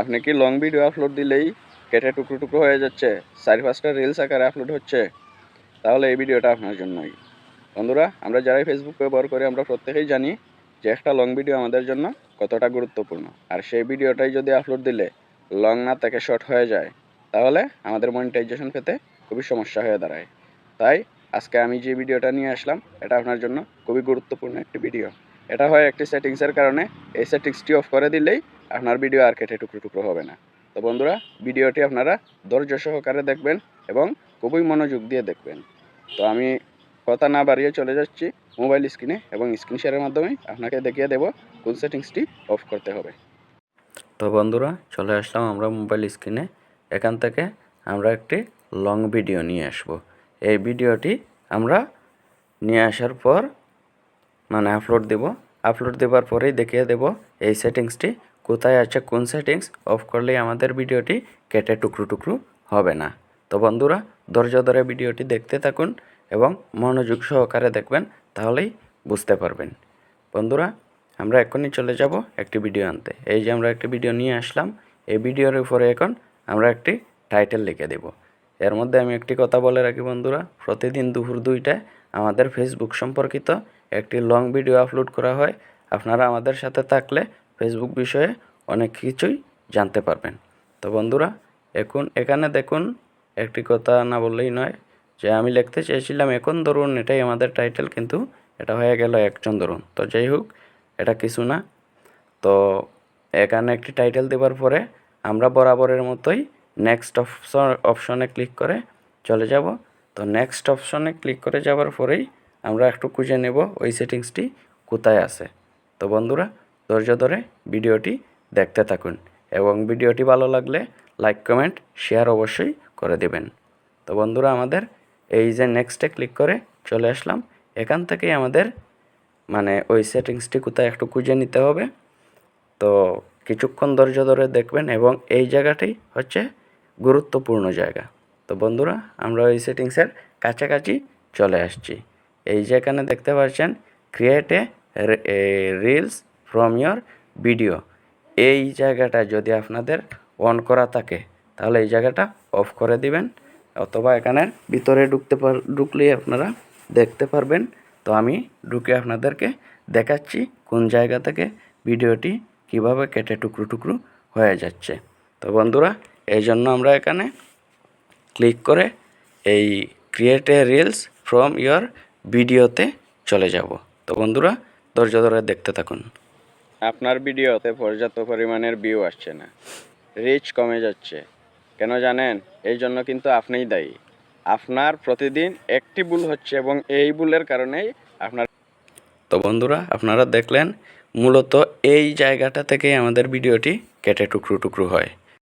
আপনি কি long video upload দিলেই কেটে টুকরো টুকরো হয়ে যাচ্ছে? চারি পাঁচটা রিলস আকারে আপলোড হচ্ছে। তাহলে এই ভিডিওটা আপনার জন্যই। বন্ধুরা, আমরা যারাই ফেসবুক ব্যবহার করি, আমরা প্রত্যেকেই জানি যে একটা লং ভিডিও আমাদের জন্য কতটা গুরুত্বপূর্ণ। আর সেই ভিডিওটাই যদি আপলোড দিলে লং না থেকে শর্ট হয়ে যায়, তাহলে আমাদের মনিটাইজেশন পেতে খুবই সমস্যা হয়ে দাঁড়ায়। তাই আজকে আমি যে ভিডিওটা নিয়ে আসলাম, এটা আপনার জন্য খুবই গুরুত্বপূর্ণ একটি ভিডিও এটা হয় একটি সেটিংসের কারণে, এই সেটিংসটি অফ করে দিলেই আপনার ভিডিও আর কেটে টুকরো টুকরো হবে না। তো বন্ধুরা ভিডিওটি আপনারা ধৈর্য সহকারে দেখবেন এবং খুবই মনোযোগ দিয়ে দেখবেন। তো আমি কথা না বাড়িয়ে চলে যাচ্ছি মোবাইল স্ক্রিনে এবং স্ক্রিন শেয়ারের মাধ্যমে আপনাকে দেখিয়ে দেব কোন সেটিংসটি অফ করতে হবে। তো বন্ধুরা, চলে আসলাম আমরা মোবাইল স্ক্রিনে এখান থেকে আমরা একটি লং ভিডিও নিয়ে আসব। এই ভিডিওটি আমরা নিয়ে আসার পর মানে আপলোড দেব। আপলোড দেওয়ার পরেই দেখিয়ে দেব এই সেটিংসটি কোথায় আছে, কোন সেটিংস অফ করলেই আমাদের ভিডিওটি কেটে টুকরো টুকরো হবে না। তো বন্ধুরা, ধৈর্য ধরে ভিডিওটি দেখতে থাকুন এবং মনোযোগ সহকারে দেখবেন, তাহলেই বুঝতে পারবেন। বন্ধুরা, আমরা এখনই চলে যাব একটি ভিডিও আনতে। এই যে আমরা একটি ভিডিও নিয়ে আসলাম, এই ভিডিওর উপরে এখন আমরা একটি টাইটেল লিখে দেব। এর মধ্যে আমি একটি কথা বলে রাখি বন্ধুরা, প্রতিদিন দুপুর দুইটায় আমাদের ফেসবুক সম্পর্কিত একটি লং ভিডিও আপলোড করা হয়। আপনারা আমাদের সাথে থাকলে ফেসবুক বিষয়ে অনেক কিছুই জানতে পারবেন। তো বন্ধুরা, এখন এখানে দেখুন, একটি কথা না বললেই নয় যে আমি লিখতে চেয়েছিলাম, এখন ধরুন এটাই আমাদের টাইটেল কিন্তু এটা হয়ে গেল একজন ধরুন। তো যাই হোক, এটা কিছু না। তো এখানে একটি টাইটেল দেওয়ার পরে আমরা বরাবরের মতোই নেক্সট অপশন অপশনে ক্লিক করে চলে যাব। তো নেক্সট অপশনে ক্লিক করে যাওয়ার পরেই আমরা একটু খুঁজে নেব ওই সেটিংসটি কোথায় আছে। তো বন্ধুরা ধৈর্য ধরে ভিডিওটি দেখতে থাকুন এবং ভিডিওটি ভালো লাগলে লাইক, কমেন্ট, শেয়ার অবশ্যই করে দেবেন। তো বন্ধুরা, আমাদের এই যে নেক্সটে ক্লিক করে চলে আসলাম। এখান থেকেই আমাদের মানে ওই সেটিংসটি কোথায় একটু খুঁজে নিতে হবে। তো কিছুক্ষণ ধৈর্য ধরে দেখবেন এবং এই জায়গাটি হচ্ছে গুরুত্বপূর্ণ জায়গা। তো বন্ধুরা, আমরা ওই সেটিংসের কাছাকাছি চলে আসছি। এই যে এখানে দেখতে পাচ্ছেন create a reels from your video এই জায়গাটা যদি আপনাদের অন করা থাকে, তাহলে এই জায়গাটা অফ করে দিবেন। অথবা এখানের ভিতরে ঢুকতে পার, ঢুকলেই আপনারা দেখতে পারবেন। তো আমি ঢুকে আপনাদেরকে দেখাচ্ছি কোন জায়গা থেকে ভিডিওটি কীভাবে কেটে টুকরো টুকরো হয়ে যাচ্ছে। তো বন্ধুরা, এই জন্য আমরা এখানে ক্লিক করে এই create a reels from your ভিডিওতে চলে যাব। তো বন্ধুরা, ধৈর্য ধরে দেখতে থাকুন। আপনার ভিডিওতে পর্যাপ্ত পরিমাণের ভিউ আসছে না। রিচ কমে যাচ্ছে। কেন জানেন? এই জন্য কিন্তু আপনিই দায়ী। আপনার প্রতিদিন একটি ভুল হচ্ছে এবং এই ভুলের কারণেই আপনার তো বন্ধুরা, আপনারা দেখলেন, মূলত এই জায়গাটা থেকেই আমাদের ভিডিওটি কেটে টুকরো টুকরো হয়।